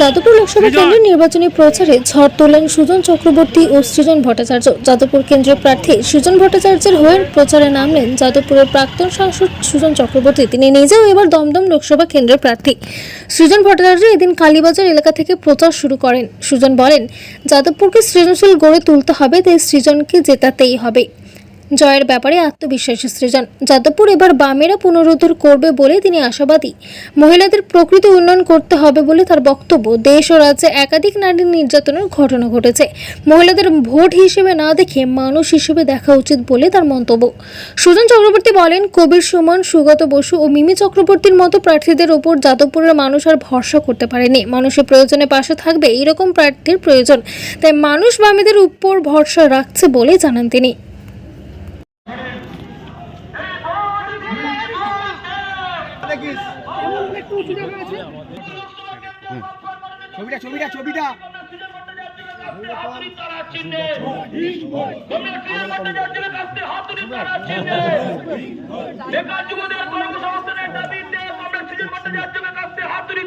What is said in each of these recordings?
যাদবপুর লোকসভা কেন্দ্রের নির্বাচনী প্রচারে ঝড় তোলেন সুজন চক্রবর্তী ও সৃজন ভট্টাচার্য। যাদবপুর কেন্দ্রের প্রার্থী সুজন ভট্টাচার্যের হয়ে প্রচারে নামলেন যাদবপুরের প্রাক্তন সাংসদ সুজন চক্রবর্তী। তিনি নিজেও এবার দমদম লোকসভা কেন্দ্রের প্রার্থী। সৃজন ভট্টাচার্য এদিন কালীবাজার এলাকা থেকে প্রচার শুরু করেন। সুজন বলেন যাদবপুরকে সৃজনশীল গড়ে তুলতে হবে তাই সৃজনকে জেতাতেই হবে। জয়ের ব্যাপারে আত্মবিশ্বাসী সৃজন। যাদবপুর এবার বামেরা পুনরুদ্ধার করবে বলে তিনি আশাবাদী। মহিলাদের প্রকৃত উন্নয়ন করতে হবে বলে তার বক্তব্য। দেশ ও রাজ্যে একাধিক নারী নির্যাতনের ঘটনা ঘটেছে। মহিলাদের ভোট হিসেবে না দেখে মানুষ হিসেবে দেখা উচিত বলে তার মন্তব্য। সুজন চক্রবর্তী বলেন, কবির সুমন, সুগত বসু ও মিমি চক্রবর্তীর মতো প্রার্থীদের ওপর যাদবপুরের মানুষ আর ভরসা করতে পারেনি। মানুষের প্রয়োজনে পাশে থাকবে এরকম প্রার্থীর প্রয়োজন। তাই মানুষ বামেদের উপর ভরসা রাখছে বলে জানান তিনি।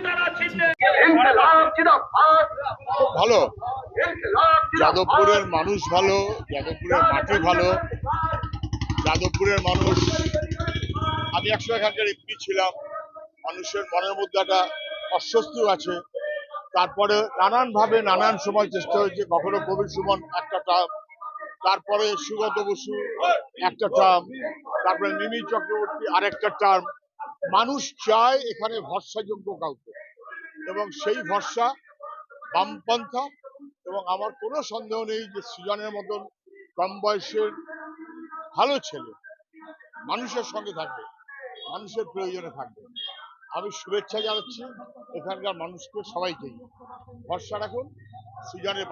তারা ছিনতে ইনকলাব জিন্দাবাদ ভালো। যাদবপুরের মানুষ ভালো যাদবপুরের মাটি ভালো। যাদবপুরের মানুষ আমি একশো এখানকার এমপি ছিলাম। মানুষের মনের মধ্যে একটা অস্বস্তিও আছে। তারপরে নানান ভাবে নানান সময় চেষ্টা হয়েছে। কখনো কবির সুমন একটা টার্ম, তারপরে সুগত বসু একটা টার্ম, তারপরে মিমি চক্রবর্তী আরেকটা টার্ম। মানুষ চায় এখানে ভরসাযোগ্য কাউকে। এবং সেই ভরসা বামপন্থা। এবং আমার কোনো সন্দেহ নেই যে সৃজনের মতন কম বয়সের ভালো ছেলে মানুষের সঙ্গে থাকবে। মানুষের প্রয়োজনে থাকবে। আমি শুভেচ্ছা জানাচ্ছি এখানকার মানুষকে সবাইকেই ভরসা রাখুন সৃজনের